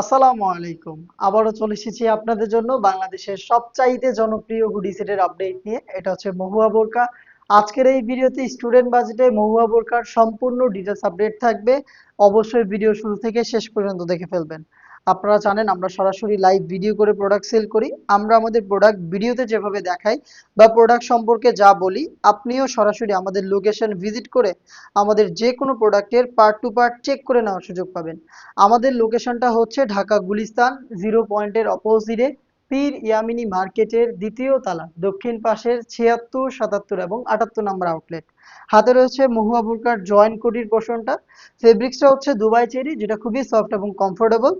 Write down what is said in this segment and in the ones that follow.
আসসালামু আলাইকুম। আবারও চলে এসেছি আপনাদের জন্য বাংলাদেশের সবচাইতে জনপ্রিয় হুডি সেটের আপডেট নিয়ে। এটা হচ্ছে মহুয়া বোরকা। আজকের এই ভিডিওতে স্টুডেন্ট বাজেটে মহুয়া বোরকার সম্পূর্ণ ডিটেলস আপডেট থাকবে। অবশ্যই ভিডিও শুরু থেকে শেষ পর্যন্ত দেখে ফেলবেন। আপনারা জানেন, আমরা সরাসরি লাইভ ভিডিও করে প্রোডাক্ট সেল করি। আমরা আমাদের প্রোডাক্ট ভিডিওতে যেভাবে দেখাই বা প্রোডাক্ট সম্পর্কে যা বলি, আপনিও সরাসরি আমাদের লোকেশন ভিজিট করে আমাদের যে কোনো প্রোডাক্টের পার্ট টু পার্ট চেক করে নেওয়ার সুযোগ পাবেন। আমাদের লোকেশনটা হচ্ছে ঢাকা গুলিস্তান জিরো পয়েন্টের অপোজিটে পীর ইয়ামিনী মার্কেটের দ্বিতীয় তালা, দক্ষিণ পাশের ছিয়াত্তর, সাতাত্তর এবং আটাত্তর নম্বর আউটলেট হাতে রয়েছে মহুয়া বুরকার জয়েন্ট কোটির পোর্শনটা ফেব্রিক্সটা হচ্ছে দুবাই চেরি, যেটা খুবই সফট এবং কমফোর্টেবল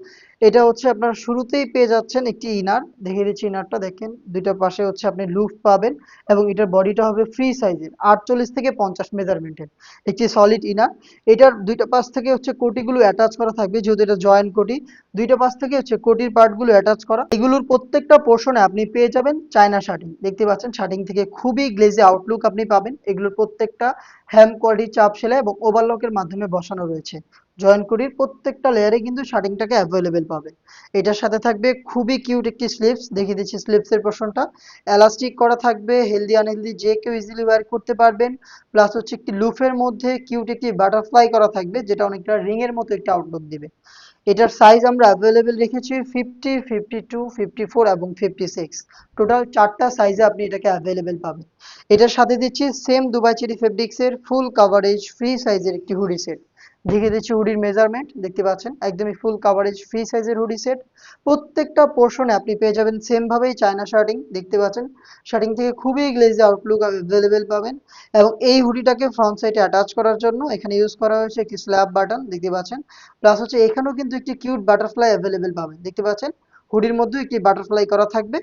এটা হচ্ছে আপনার শুরুতেই পেয়ে যাচ্ছেন একটি ইনার দেখিয়ে দিচ্ছি ইনারটা দেখেন। দুইটা পাশে হচ্ছে আপনি লুফ পাবেন এবং এটার বডিটা হবে ফ্রি সাইজের আটচল্লিশ থেকে পঞ্চাশ মেজারমেন্টের একটি সলিড ইনার এটার দুইটা পাশ থেকে হচ্ছে কোটিগুলো অ্যাটাচ করা থাকবে, যেহেতু এটা জয়েন্ট কোটি দুইটা পাশ থেকে হচ্ছে কোটির পার্টগুলো অ্যাটাচ করা। এগুলোর প্রত্যেকটা পোর্শনে আপনি পেয়ে যাবেন চায়না শার্টিং। দেখতে পাচ্ছেন শার্টিং থেকে খুবই গ্লেজি আউটলুক আপনি পাবেন। এগুলোর প্রত্যেকটা হ্যাম কোয়ালিটি চাপ সেলাই এবং ওভারলকের মাধ্যমে বসানো রয়েছে। জয়েন করির প্রত্যেকটা লেয়ারে কিন্তু শার্টিংটাকে অ্যাভেলেবেল পাবে। এটার সাথে থাকবে খুবই কিউট একটি স্লিপস দেখিয়ে দিচ্ছি স্লিপসের পোর্শনটা এলাস্টিক করা থাকবে হেলদি আনহেলদি যে কেউ ইজিলি ওয়্যার করতে পারবেন। প্লাস হচ্ছে একটি লুফের মধ্যে কিউট একটি বাটারফ্লাই করা থাকবে, যেটা অনেকটা রিং এর মতো একটা আউটলুক দিবে। এটার সাইজ আমরা অ্যাভেলেবেল রেখেছি fifty fifty two fifty four এবং ফিফটি সিক্স টোটাল চারটা সাইজে আপনি এটাকে অ্যাভেলেবেল পাবেন। এটার সাথে দিচ্ছি সেম দুবাই চেরি ফেব্রিক্সের ফুল কাভারেজ ফ্রি সাইজের একটি হুডি সেট দেখিয়ে দিচ্ছি হুডির মেজারমেন্ট দেখতে পাচ্ছেন? একদমই ফুল কাভারেজ ফ্রি সাইজের হুডি সেট প্রত্যেকটা পোর্শনে আপনি পেয়ে যাবেন সেম ভাবেই চায়না শার্টিং দেখতে পাচ্ছেন? শার্টিং থেকে খুবই গ্লেজি আউটলুক অ্যাভেলেবেল পাবেন। এবং এই হুডিটাকে ফ্রন্ট সাইডে অ্যাটাচ করার জন্য এখানে ইউজ করা হয়েছে একটি স্ল্যাব বাটন দেখতে পাচ্ছেন? প্লাস হচ্ছে এখানেও কিন্তু একটি কিউট বাটারফ্লাই অ্যাভেলেবেল পাবেন, দেখতে পাচ্ছেন? হুডির মধ্যে একটি বাটারফ্লাই করা থাকবে?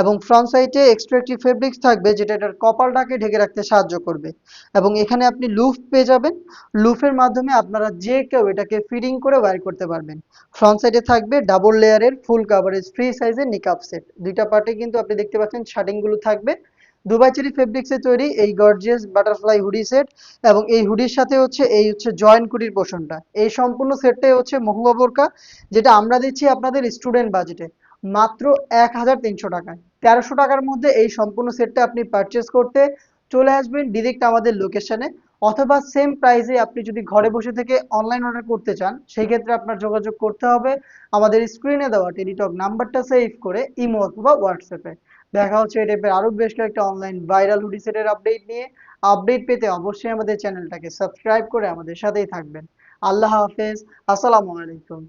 এবং ফ্রন্ট সাইডে এক্সট্রা একটি ফেব্রিক্স থাকবে, যেটা এটার কপালটাকে ঢেকে রাখতে সাহায্য করবে। এবং এখানে আপনি লুফ পেয়ে যাবেন। লুফের মাধ্যমে আপনারা যে কেউ এটাকে ফিডিং করে ওয়ার করতে পারবেন। ফ্রন্ট সাইডে থাকবে ডাবল লেয়ারের ফুল কাভারেজ ফ্রি সাইজের নিকাপ সেট দুইটা পার্টে কিন্তু আপনি দেখতে পাচ্ছেন শার্টিংগুলো থাকবে। দুবাই চেরি ফেব্রিক্সে তৈরি এই গর্জিয়াস বাটারফ্লাই হুডি সেট এবং এই হুডির সাথে হচ্ছে এই হচ্ছে জয়েন্ট কুটির পোষণটা। এই সম্পূর্ণ সেটটাই হচ্ছে মহুয়া বোরকা, যেটা আমরা দিচ্ছি আপনাদের স্টুডেন্ট বাজেটে মাত্র এক হাজার তিনশো টাকায়। তেরোশো টাকার মধ্যে এই সম্পূর্ণ সেটটা আপনি পারচেস করতে চলে আসবেন। ডিরেক্ট আমাদের লোকেশনে অথবা সেম প্রাইসে আপনি যদি ঘরে বসে থেকে অনলাইন অর্ডার করতে চান সেই ক্ষেত্রে আপনার যোগাযোগ করতে হবে। আমাদের স্ক্রিনে দেওয়া টেলিটক নাম্বারটা সেভ করে ইমো অথবা হোয়াটসঅ্যাপে দেখা হচ্ছে এই টাইপের আরও বেশ কয়েকটা অনলাইন ভাইরাল হুডি সেটের আপডেট নিয়ে। আপডেট পেতে অবশ্যই আমাদের চ্যানেলটাকে সাবস্ক্রাইব করে আমাদের সাথেই থাকবেন। আল্লাহ হাফেজ। আসসালামু আলাইকুম।